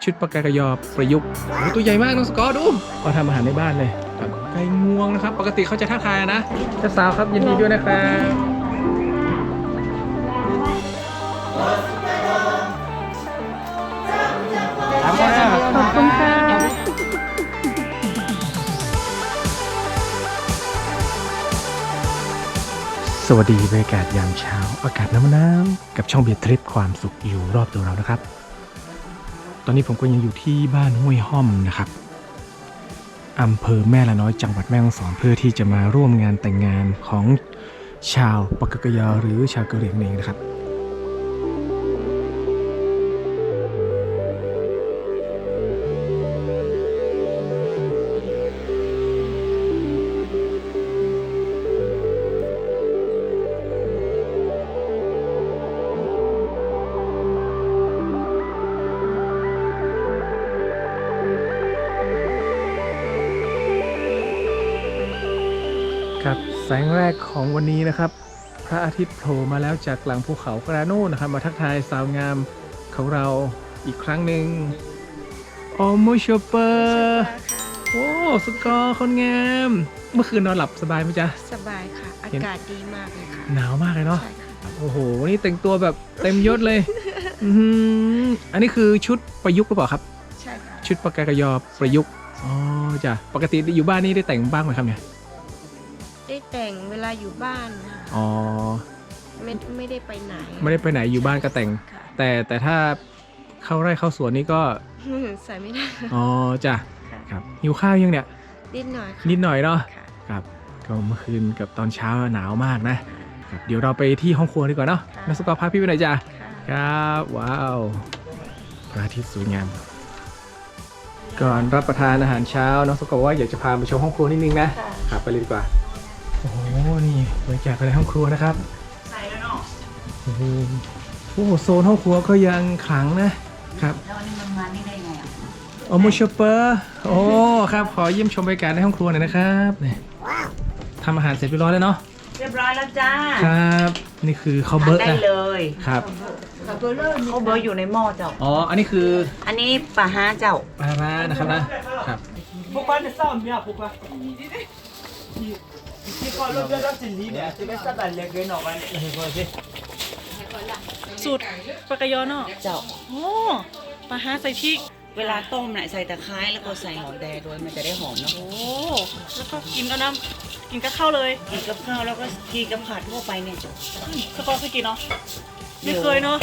ชุดปากายยอประยุกต์โอ้ตัวใหญ่มากน้องสกอร์ดูเขาทำอาหารในบ้านเลยไก่งวงนะครับ ปกติเขาจะทักทายนะเจ้าสาวครับยินดีด้วยนะครับขอบคุณค่ะสวัสดีบรรยากาศยามเช้า อากาศน้ำน้ำๆกับช่องเบียร์ทริปความสุขอยู่รอบตัวเรานะครับ ตอนนี้ผมก็ยังอยู่ที่บ้านห้วยห้อมนะครับอำเภอแม่ละน้อยจังหวัดแม่ฮ่องสอนเพื่อที่จะมาร่วมงานแต่งงานของชาวปากกยอหรือชาวกะเหรี่ยงนั่นเองนะครับ สงแรกของวันนี้นะครับ พระอาทิตย์โผล่มาแล้วจากหลังภูเขากราโน่นะครับ มาทักทายสาวงามของเราอีกครั้งหนึ่งโอโมชเปอร์โอ้สกอร์คนงามเมื่อคืนนอนหลับสบายไหมจ๊ะ สบายค่ะ อาเห็นกาศดีมากเลยค่ะ หนาวมากเลยเนาะใช่ค่ะโอ้โหวันนี้แต่งตัวแบบเต็มยศเลยอื้อหืออันนี้คือชุดประยุกต์หรือเปล่าครับ ใช่ค่ะ ชุดปากกายอประยุกต์อ๋อจ้ะปกติอยู่บ้านนี่ได้แต่งบ้างไหมครับเนี่ย ได้แต่งเวลาอยู่บ้านค่ะอ๋อไม่ไม่ได้ไปไหนไม่ได้ไปไหนอยู่บ้านก็แต่ง ค่ะแต่แต่ถ้าเข้าไร่เข้าสวนนี่ก็ใส่ไม่ได้อ๋อจ้ะค่ะครับหิวข้าวยังเนี่ย นิดหน่อยค่ะนิดหน่อยเนาะค่ะครับก็เมื่อคืนกับตอนเช้าหนาวมากนะครับเดี๋ยวเราไปที่ห้องครัวดีกว่าเนาะนักสกอร์พาพี่ไปหน่อยจ้ะ ค่ะ ครับว้าวพระอาทิตย์สวยงาม ก่อนรับประทานอาหารเช้าน้องสกอร์บอกว่าอยากจะพาไปชมห้องครัวนิดนึงนะค่ะ ครับไปเลยดีกว่า โอ้โห นี่บริจาคไปในห้องครัวนะครับ ใส่แล้วเนาะโอ้โหโซนห้องครัวก็ยังขลังนะครับแล้วอันนี้มันมานี่ได้ไงอะโอโมชเปอร์โอ้ครับขอเยี่ยมชมบรรยากาศในห้องครัวหน่อยนะครับนี่ทำอาหารเสร็จเรียบร้อยแล้วเนาะเรียบร้อยแล้วจ้าครับ นี่คือเขาเบอร์ได้เลยครับเขาเบอร์อยู่ในหม้อเจ้า อ๋อ อันนี้คืออันนี้ปลาฮ้าเจ้าปลาร้านะครับนะครับพวกบ้านจะซ่อมเนี่ยพวกบ้าน ที่คอลูกเลือดรับสินดีเนี่ยจะไม่สะบัดเล็กเลยหนอกมันเนี่ยให้คอยสิสูตรปากกายอเนาะเจ้าโอ้ปลาฮาใส่พริก เวลาต้มเนี่ยใส่ตะไคร้แล้วก็ใส่หอมแดงด้วยมันจะได้หอมเนาะโอ้แล้วก็กินก็น้ำกินกับข้าวเลยกินกับข้าวแล้วก็กินกับผัดทั่วไปเนี่ยสกอร์สกินเนาะไม่เคยเนาะ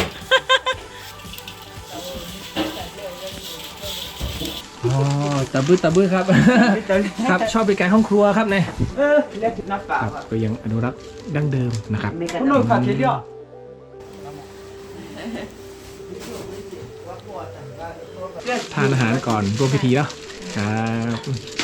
อ๋อตะบื้อตะบื้อครับ ครับชอบเป็นการห้องครัวครับเนี่ยเออเรียกนักป่าคก็ยังอนุรักษ์ดั้งเดิมนะครับคุณนุ่มขาดเดียวทานอาหารก่อนร่วมพิธีเนาะครับ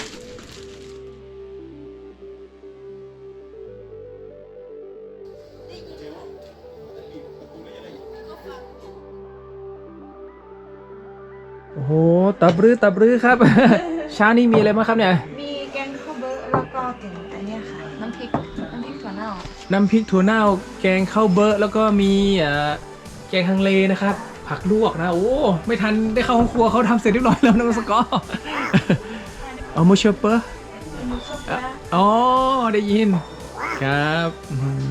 โอ้โหตับรื้อตับรื้อครับเช้านี้มีอะไรบ้างครับเนี่ย มีแกงข้าวเบอร์แล้วก็แกงอันเนี้ยค่ะ น้ำพริก น้ำพริกถั่วเน่าน้ำพริกถั่วเน่า แกงข้าวเบอร์แล้วก็มีเอ่อแกงฮังเลนะครับ ผักลวกนะโอ้ไม่ทันได้เข้าห้องครัวเขาทำเสร็จเรียบร้อยแล้วนะสกอร์เอาโมเชเปอร์อ๋อได้ยินครับอืม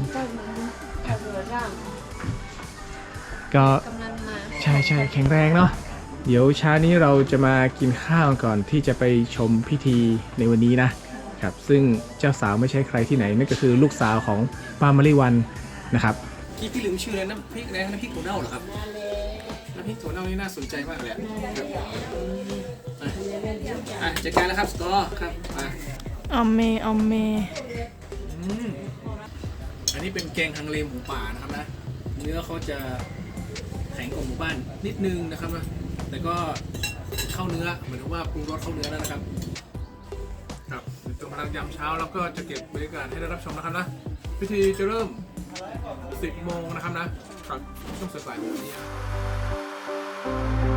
ก็กำลังมาใช่ใช่แข็งแรงเนาะ เดี๋ยวเช้านี้เราจะมากินข้าวก่อนที่จะไปชมพิธีในวันนี้นะครับ ซึ่งเจ้าสาวไม่ใช่ใครที่ไหนนั่นก็คือลูกสาวของป้ามาริวันนะครับพี่พี่ลืมชื่อเลยน้ำพริกอะไรน้ำพริกถั่วเน่าเหรอครับน้ำพริกถั่วเน่านี่น่าสนใจมากเลยอะอะจัดการแล้วครับสกอร์ครับมาอมเมอมเมอืมอันนี้เป็นแกงฮังเลหมูป่านะครับนะ เนื้อเขาจะแข็งกว่าหมูบ้านนิดนึงนะครับนะ แต่ก็เข้าเนื้อเหมือนกับว่าปรุงรสเข้าเนื้อแล้วนะครับ ครับจนกำลังยามเช้าแล้วก็จะเก็บบรรยากาศให้ได้รับชมนะครับนะพิธีจะเริ่ม 10โมงนะครับนะครับช่วงสายๆแบบนี้ค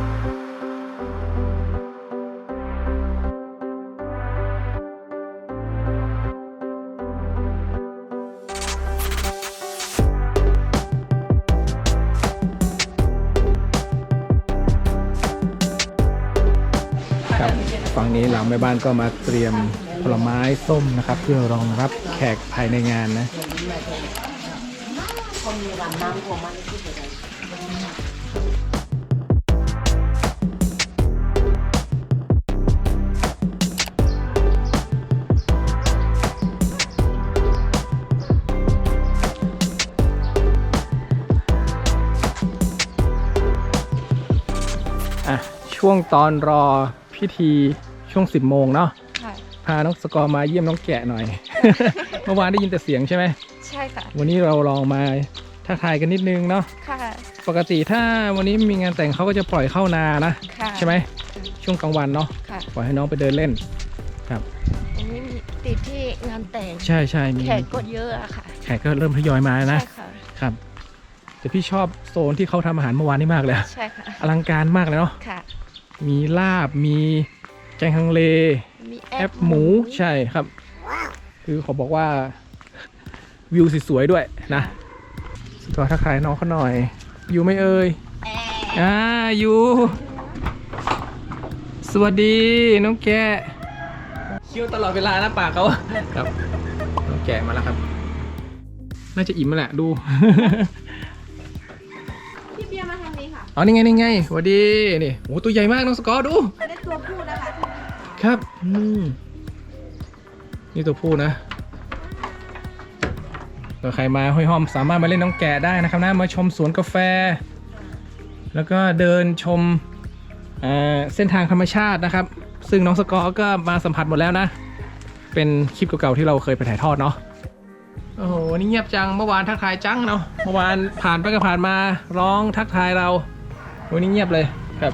ฝั่งนี้หลังแม่บ้านก็มาเตรียมผลไม้ส้มนะครับ เพื่อรองรับแขกภายในงานนะอะช่วงตอนรอพิธี ช่วง10โมงเนาะค่ะพาน้องสกอร์มาเยี่ยมน้องแกะหน่อย เมื่อวานได้ยินแต่เสียงใช่ไหมใช่ค่ะ วันนี้เราลองมาทักทายกันนิดนึงเนาะค่ะ ปกติถ้าวันนี้มีงานแต่งเขาก็จะปล่อยเข้านานะค่ะใช่ไหมช่วงกลางวันเนาะค่ะปล่อยให้น้องไปเดินเล่นครับอันนี้มีติดที่งานแต่งใช่ใช่มีแขกก็เยอะอะค่ะแขกก็เริ่มทยอยมาแล้วนะใช่ค่ะครับแต่พี่ชอบโซนที่เขาทำอาหารเมื่อวานนี่มากเลยใช่ค่ะอลังการมากเลยเนาะค่ะ มีลาบมี แกงฮังเล มีแอปหมูใช่ครับ คือเขาบอกว่าวิวสวยๆด้วยนะก็ทักทายน้องเขาหน่อย อยู่ไหม่เอ่ยอ่าอยู่สวัสดีน้องแกะเคี้ยวตลอดเวลานะปากเขาครับ น้องแกะมาแล้วครับ น่าจะอิ่มแล้วแหละดู พี่เบียร์มาทางนี้ค่ะ อ๋อนี่ไงนี่ไงสวัสดีนี่โอ้ตัวใหญ่มากน้องสกอร์ดู ครับนี่ตัวผู้นะก็ใครมาห้วยห้อมสามารถมาเล่นน้องแกะได้นะครับนะมาชมสวนกาแฟ แล้วก็เดินชมเเส้นทางธรรมชาตินะครับ ซึ่งน้องสกอร์ก็มาสัมผัสหมดแล้วนะ เป็นคลิปเก่าๆที่เราเคยไปถ่ายทอดเนาะโอ้โหนนี้เงียบจังเมื่อวานทักทายจังเนาะเมื่อวานผ่านไปก็ผ่านมาร้องทักทายเราวันนี้เงียบเลยครับ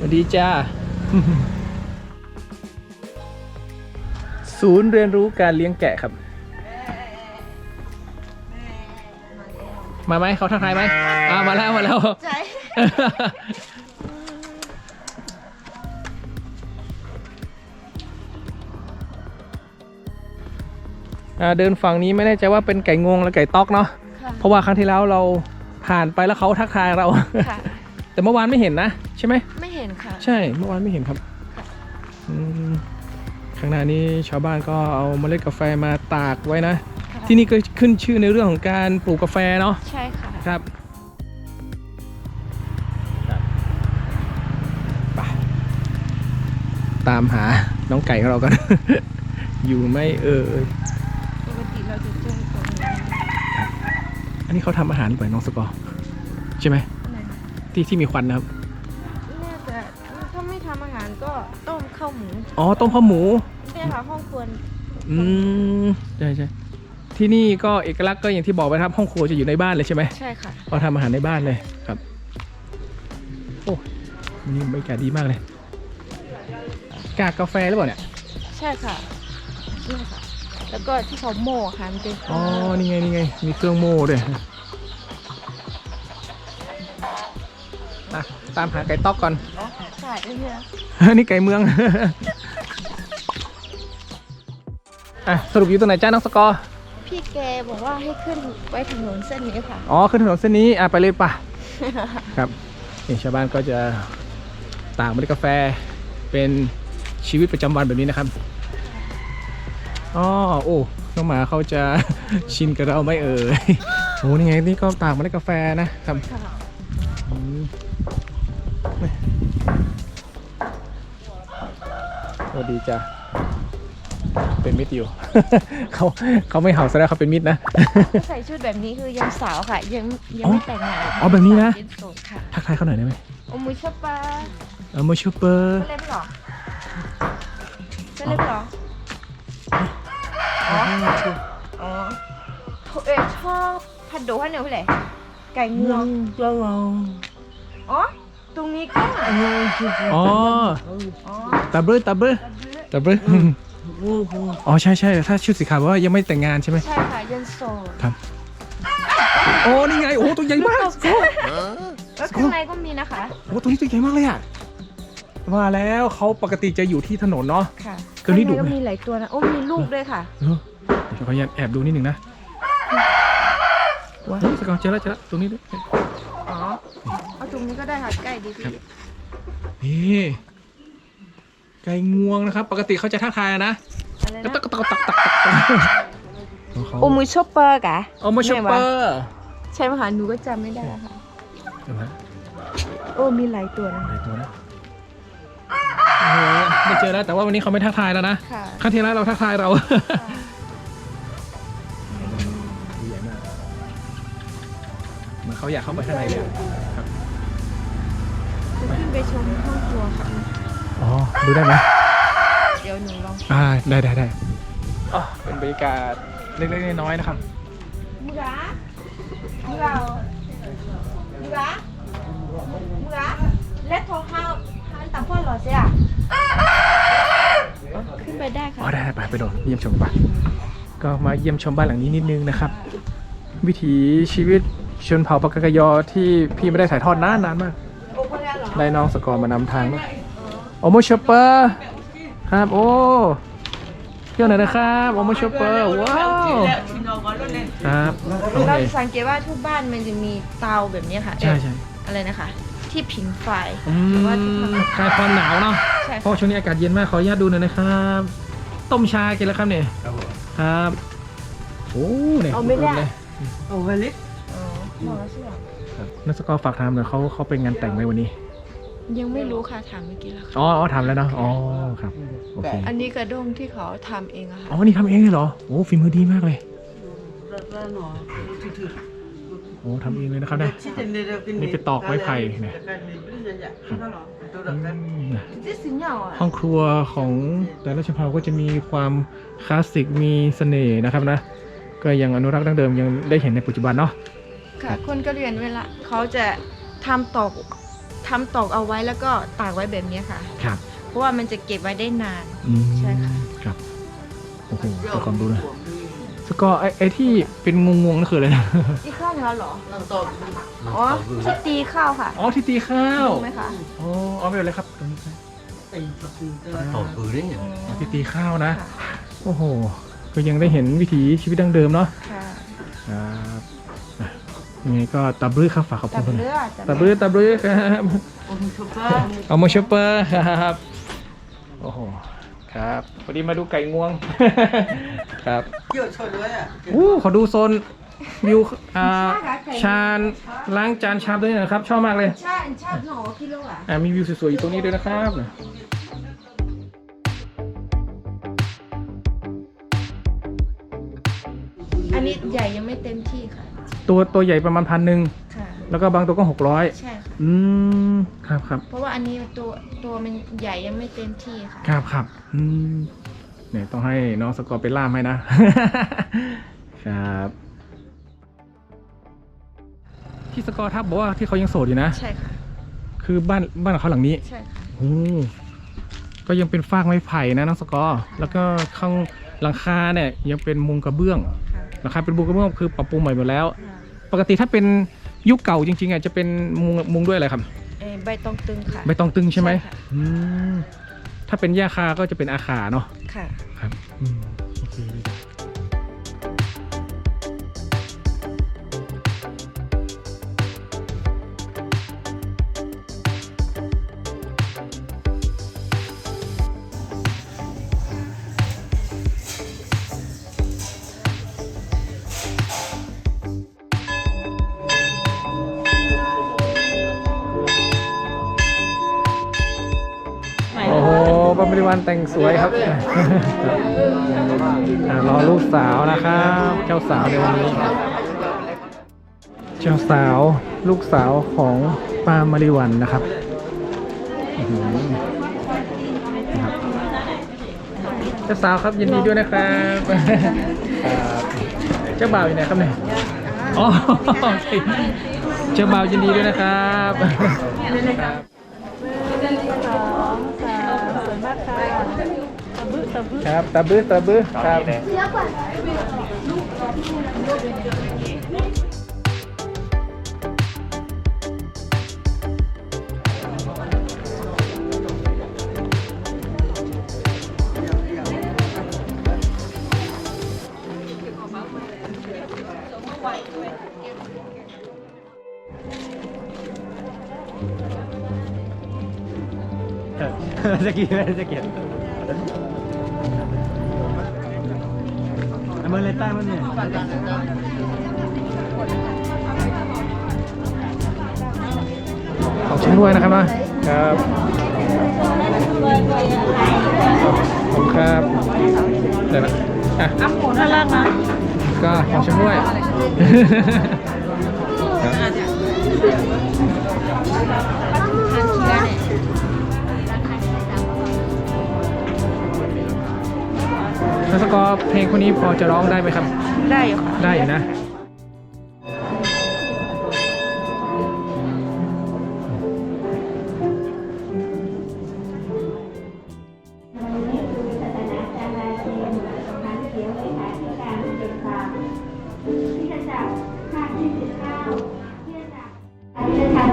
วัสดีจ้า ศูนย์เรียนรู้การเลี้ยงแกะครับ มาไหมเขาทักทายไหมอ่ามาแล้วมาแล้วใจอ่าเดินฝั่งนี้ไม่แน่ใจว่าเป็นไก่งวงหรือไก่ต๊อกเนาะค่ะเพราะว่าครั้งที่แล้วเราผ่านไปแล้วเขาทักทายเราค่ะแต่เมื่อวานไม่เห็นนะ ใช่ไหม ไม่ เห็นค่ะ ใช่เมื่อวานไม่เห็นครับอืมข้างหน้านี้ชาวบ้านก็เอาเมล็ดกาแฟมาตากไว้นะ ค่ะ ที่นี่ก็ขึ้นชื่อในเรื่องของการปลูกกาแฟเนาะ ใช่ค่ะ ครับครับไปตามหาน้องไก่ของเรากัน อยู่ไหม่เอ่ยปกติเราจะเจอตรงนี้อันนี้เขาทำอาหารเปิดน้องสกอร์ใช่ไหมไหนที่ที่มีควันนะครับ ข้าวหมูอ๋อต้มข้าวหมูเนี่ยค่ะห้องครัวอืมใช่ใช่ที่นี่ก็เอกลักษณ์ก็อย่างที่บอกไปครับห้องครัวจะอยู่ในบ้านเลยใช่ไหมใช่ค่ะเราทำอาหารในบ้านเลยครับโอ้วันนี่บรรยากาศดีมากเลยกากกาแฟหรือเปล่าเนี่ยใช่ค่ะนี่ค่ะ แล้วก็ที่เขาโม่ค่ะมันเป็นอ๋อนี่ไงนี่ไงมีเครื่องโม่ด้วยอะตามหาไก่ต๊อกก่อน ใช่เนี่ยนี่ไก่เมือง อะสรุปอยู่ตรงไหนจ้าน้องสกอร์ พี่แกบอกว่าให้ขึ้นไว้ถนนเส้นนี้ค่ะ อ๋อขึ้นถนนเส้นนี้อะไปเลยป่ะ ครับนี่ชาวบ้านก็จะตากเมล็ดกาแฟเป็นชีวิตประจำวันแบบนี้นะครับอ๋อโอ้น้องหมาเขาจะ ชินกับเราไหม่เอ่ยโอ้นี่ไงนี่ก็ตากเมล็ดกาแฟนะครับ วัสดีจ้ะเป็นมิตรอยู่ เขาเขาไม่เห่าแสดงเขาเป็นมิตรนะใส่ชุดแบบนี้คือยังสาวค่ะ ยังยังอ๋อไม่แต่งงานอ๋อแบบนี้นะ เป็นโสดค่ะทักทายเขาหน่อยได้ไหมโอมุชปาเออโมชูเปอร์ไม่เล่นหรอไม่เล่นหรออ๋ออ๋อเออชอบพันโดพันเหนียวไปเลยไก่งวงอ๋อ ตรงนี้ก็อ๋ออ๋อตาเบอร์ตาเบอร์ตาเบอร์อ๋อใช่ใช่ถ้าชุดสีขาวว่ายังไม่แต่งงานใช่ไหมใช่ค่ะยังโสดครับโอ้นี่ไงโอ้ตัวใหญ่มากแล้วข้างในก็มีนะคะโอ้ตัวนี้ตัวใหญ่มากเลยอะว่าแล้วเขาปกติจะอยู่ที่ถนนเนาะค่ะเกินนี่ดุข้างไหมในก็มีหลายตัวนะโอ้มีลูกด้วยค่ะเออเดี๋ยวขออนุญาตแอบดูนิดหนึ่งนะว้าวสกาวเจอแล้วเจอแล้วตรงนี้ด้วยอ๋อ เอาตรงนี้ก็ได้ค่ะใกล้ดีพี่ครับนี่ไก่งวงนะครับ ปกติเขาจะทักทายนะอะไรกระนะตักกระตักตักตักตักตักโอมูชอปเปอร์กะโอโมชอปเปอร์ใช่ไหมคะหนูก็จำไม่ได้ค่ะโอ้มีหลายตัวนะ หลายตัวนะโอ้โหไม่เจอแล้วแต่ว่าวันนี้เขาไม่ทักทายแล้วนะค่ะ ครั้งที่แล้วเราทักทายเราใหญ่มากเหมือนเขาอยากเข้าไปข้างในเลยครับจะขึ้น ไปชมห้องครัวค่ะอ๋อ ดูได้ไหมเดี๋ยวหนูลองอ่า ได้ได้ได้อ๋อเป็นบรรยากาศเล็กๆน้อยๆนะครับมึงอะมึงเอามึงอะมึงอะเล็ดโทรเข้าห้านต่างพ่อหรอเสียขึ้นไปได้อ๋อค่ะได้ได้ไปไปโดนเยี่ยมชมบ้านก็มาเยี่ยมชมบ้านหลังนี้นิดนึงนะครับ วิถีชีวิตชนเผ่าปากกยอที่พี่ไม่ได้ถ่ายทอดนานนานมาก ได้น้องสกอร์มานำทางนะโอโมชอปเปอร์ครับโอ้เที่ยวหน่อยนะครับโอโมชอปเปอร์ว้าวครับโอเราเคสังเกตว่าทุกบ้านมันจะมีเตาแบบนี้ค่ะใช่ใช่อะไรนะคะ ที่ผิงไฟอืหรือว่าที่มทำคลายความหนาวเนาะใช่เพราะช่วงนี้อากาศเย็นมากขออนุญาตดูหน่อยนะครับ ต้มชากินแล้วครับเนี่ยครับโอ้เนี่ยเอาไม่ได้เลยโอ้เวลิอ๋อมองแล้วใช่ไหมครับนักสกอร์ฝากถามหน่อยเขาเขาเป็นงานแต่งไหมวันนี้ ยังไม่รู้ค่ะถามเมื่อกี้แล้วค่ะอ๋ออ๋อทำแล้วเนาะ อ๋อ ครับ โอเค อันนี้กระด้งที่เขาทำเองอะค่ะ อ๋อ นี่ทำเองเลยเหรอ โอ้ฝีมือดีมากเลย โอ้ทำเองเลยนะครับเนี่ย นี่ไปตอกไม้ไผ่เนี่ยที่สิงเหยาอะห้องครัวของแต่ละชนเผ่าก็จะมีความคลาสสิก มีเสน่ห์นะครับนะ ก็ยังอนุรักษ์ดั้งเดิมยังได้เห็นในปัจจุบันเนาะ ค่ะ คนกะเหรี่ยงเวลาเขาจะทำตอก ทำตอกเอาไว้แล้วก็ตากไว้แบบนี้ค่ะ ครับเพราะว่ามันจะเก็บไว้ได้นาน อืมใช่ค่ะ ครับโอ้โหขอความรู้นะสกอร์ไอ้ไอ้ที่เป็นงงๆนั่นคืออะไรนะอีกข้าวหนึงแล้วเหรอ อ๋อที่ตีข้าวค่ะอ๋อที่ตีข้าวรู้ไหมคะ อ๋อเอาไปเลยครับตรงนี้ครับต่อปืนได้เนี่ยอ๋อที่ตีข้าวนะ ค่ะ โอ้โหก็ยังได้เห็นวิถีชีวิตดั้งเดิมเนาะค่ะครับอะ ยังไงก็ตับรื้อครับฝากขอบตัคุบณคนเลือดตับรื้อตับรื้อครับเอามาชอปเปอร์ครับโอ้โหครับพอดีมาดูไก่งวง ครับเกี่ยวชนด้วยอะอู้ขอดูโซนวิวอ่าชานล้างจานชามด้วยนะครับ ชอบมากเลยใช่ชาติหนอกิโลอะ อ่ามีวิวสวยๆอยู่ตรงนี้ด้วยนะครับ อันนี้ใหญ่ยังไม่เต็มที่ค่ะ ตัวตัวใหญ่ประมาณพันหนึ่งค่ะ แล้วก็บางตัวก็หกร้อยใช่ค่ะ อืมครับครับเพราะว่าอันนี้ตัวตัวมันใหญ่ยังไม่เต็มที่ค่ะ ครับครับอืมเนี่ยต้องให้น้องสกอร์ไปล่ามให้นะ ครับ ที่สกอร์ทับบอกว่าที่เขายังโสดอยู่นะ ใช่ค่ะ คือบ้านบ้านของเขาหลังนี้ ใช่ค่ะ โอ้ก็ยังเป็นฟากไม้ไผ่นะน้องสกอร์แล้วก็ข้างหลังคาเนี่ยยังเป็นมุงกระเบื้องค่ะหลังคาเป็นมุงกระเบื้องคือปรับปรุงใหม่หมดแล้ว ค่ะ ปกติถ้าเป็นยุคเก่าจริงๆอะจะเป็นมุงมุงด้วยอะไรครับเอ่อใบตองตึงค่ะ ใบตองตึงใช่ไหมใช่ค่ะ อืมถ้าเป็นหญ้าคาก็จะเป็นอาขาเนาะค่ะ ครับอืมโอเค ปาบริวันแต่งสวยครับรอลูกสาวนะครับ เจ้าสาวในวันนี้ เจ้าสาวลูกสาวของป้ามาริวันนะครับเจ้าสาวครับยินดีด้วยนะครับเจ้าบ่าวอยู่ไหนครับเนี่ยอ๋อเคเจ้าบ่าวยินดีด้วยนะครับ ครับตะบื้อตะบื้อครับจะกี่จะกี่ เกียรอเมริกามันเนี่ยของชิ้นด้วยนะครับนะครับขอบคุณครับเดี๋ยวนะอะน่ารักนะก็ของชิ้นด้วยแล้วสกอร์เพลงคนนี้พอจะร้องได้ไหมครับ ได้อยู่ค่ะ ได้อยู่นะ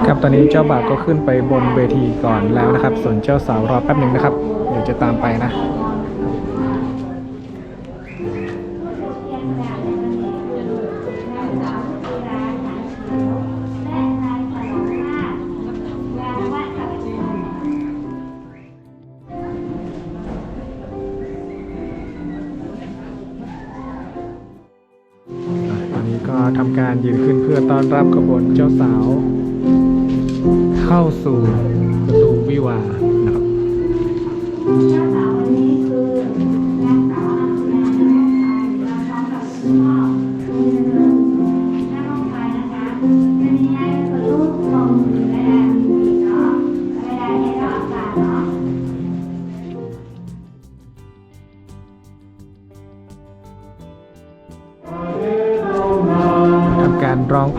ครับตอนนี้เจ้าบ่าวก็ขึ้นไปบนเวทีก่อนแล้วนะครับ ส่วนเจ้าสาวรอแป๊บหนึ่งนะครับ เดี๋ยวจะตามไปนะ ทำการยืนขึ้นเพื่อต้อนรับขบวนเจ้าสาว เข้าสู่ประตูวิวานะครับ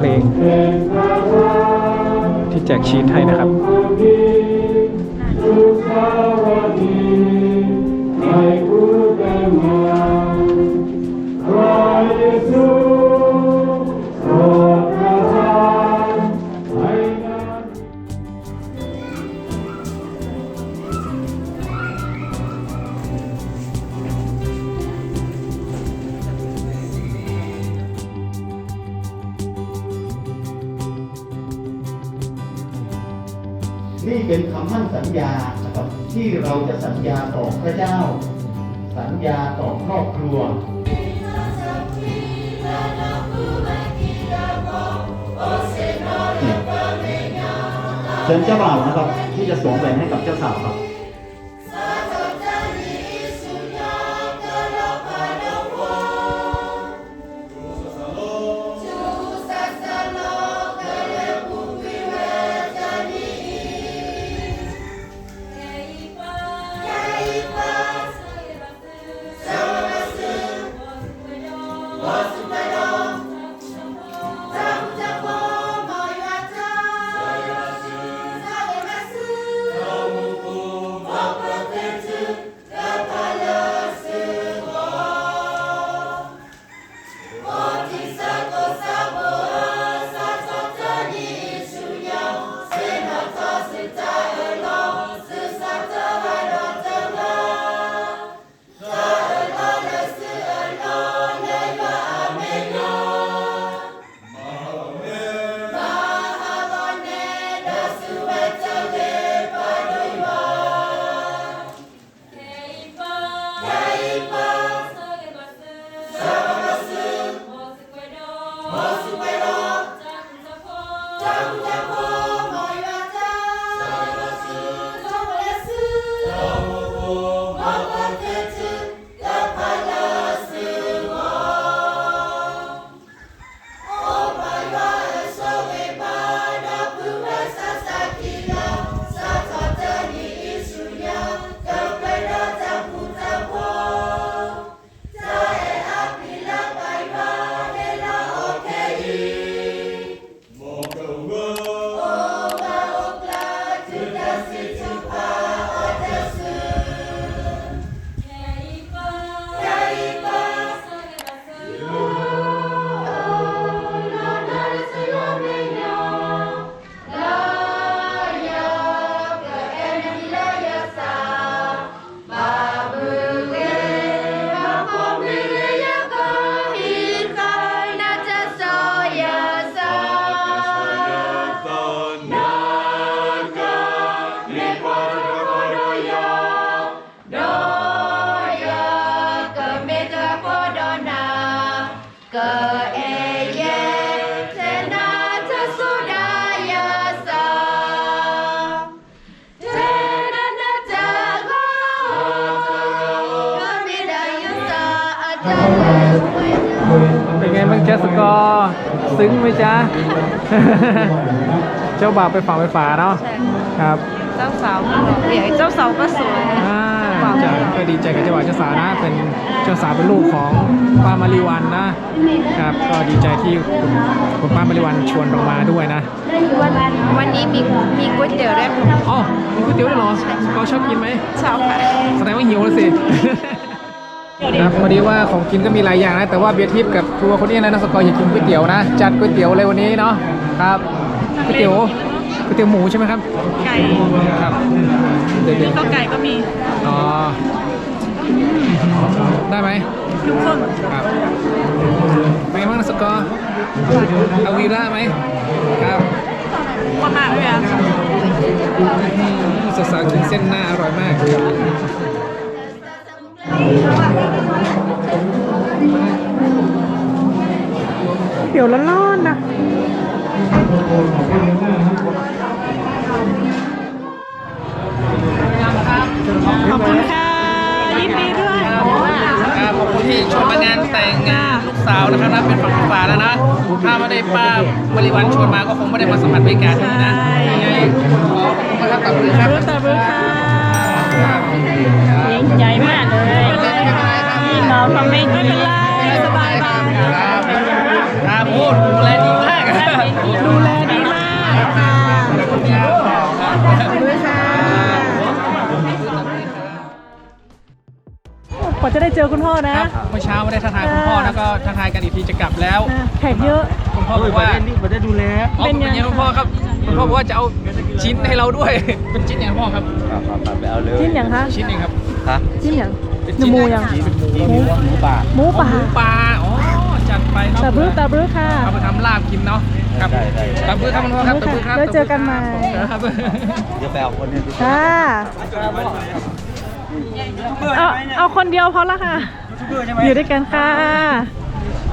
ลงที่แจกชีทให้นะครับ เชิญเจ้าบ่าวนะครับ ที่จะสวมแหวนให้กับเจ้าสาวครับ สกอร์ซึ้งไหมจ๊ะ เจ้าบ่าวไปฝั่งไปฝาเนาะใช่ครับ เจ้าสาวก็หล่อเดี๋ยวเจ้าสาวก็สวยอ่าจ้ะก็ดีใจกับเจ้าบ่าวเจ้าสาวนะ เป็นเจ้าสาวเป็นลูกของป้ามาริวันนะครับ ก็ดีใจที่คุณคุณป้ามาริวันชวนเรามาด้วยนะ วันวันนี้มีมีก๋วยเตี๋ยวด้วยอ๋อมีก๋วยเตี๋ยวด้วยเหรอสกอร์ชอบกินไหมชอบค่ะแสดงว่าหิวแล้วสิ ครับพอดีว่าของกินก็มีหลายอย่างนะ แต่ว่าเบียร์ทิพย์กับครัวคนนี้นะนักสกอร์อยากกินก๋วยเตี๋ยวนะ จัดก๋วยเตี๋ยวเลยวันนี้เนาะครับก๋วยเตี๋ยวก๋วยเตี๋ยวหมูใช่ไหมครับไก่ครับเดี๋ยวข้าวไก่ก็มีๆอ๋อได้ไหมทุกคนครับเป็นไงบ้างนักสกอร์เอาวีร่าไหมครับประมาณไม่อะอืมสาวๆกินเส้นหน้าอร่อยมากครับ เดี๋ยวร้อนๆนะขอบคุณค่ะ ยินดีด้วยครับขอบคุณที่ชวนมางานแต่งงานลูกสาวนะครับนะเป็นฝั่งเป็นฝาแล้วนะ ถ้าไม่ได้ป้าบริวันชวนมาก็คงไม่ได้มาสัมผัสบรรยากาศนี้นะ ทักทายกันอีกทีจะกลับแล้วนะแขกเยอะคุณพ่อบอกว่านี่ผมได้ดูแลอ๋อเป็นไงเป็นยังคุณพ่อครับคุณพ่อบอกว่าจะเอาชิ้นให้เราด้วย เป็นชิ้นอย่างพ่อครับไปเอาเลยจิ้นอย่างคะชิ้นหนึ่งครับฮะจิ้นอย่างเป็นหนูหมูอย่างนี่หมูหมูป่าหมูป่าหมูปลาอ๋อจัดไปเนาะตาบรึกตาบรึกค่ะเอาไปทำลาบกินเนาะครับได้ได้ตบมือครับคุณพ่อครับตบมือครับแล้วเจอกันใหม่ครับเดี๋ยวไปเอาคนนี้ดูค่ะเอาเอาคนเดียวพอละค่ะอยู่ด้วยกันค่ะ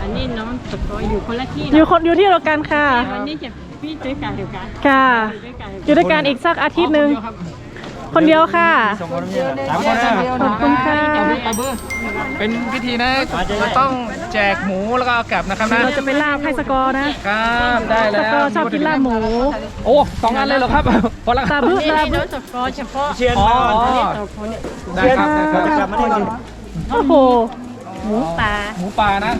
อันนี้น้องสกออยู่คนละที่อยู่คนอยู่ที่เดียวกันค่ะ วันนี้จะพี่ด้วยกันเดียวกันค่ะด้วยกันอยู่ด้วยกันอีกสักอาทิตย์หนึ่งคนเดียวค่ะ สองคนนี้สามคนนะขอบคุณค่ะเป็นพิธีนะเราต้องแจกหมูแล้วก็เอากลับนะครับนะเราจะไปลาบให้สกอร์นะครับได้สแล้วกอร์ชอบกินลาบหมูโอ้สองอันเลยเหรอครับพอละตาบรึกนี่ตาบรึน้อกงสกอเฉพาะเชียร์อ๋อมาสองคนเนี่ยได้ครับได้ครับกลับมาได้ก่อนโอ้โหหมูป่าหมูปลานะ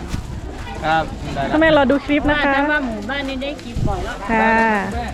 ครับได้แล้วทำไมเราดูคลิปว่านะคะ แต่ว่าหมู่บ้านนี้ได้กินบ่อยแล้ว ค่ะแม่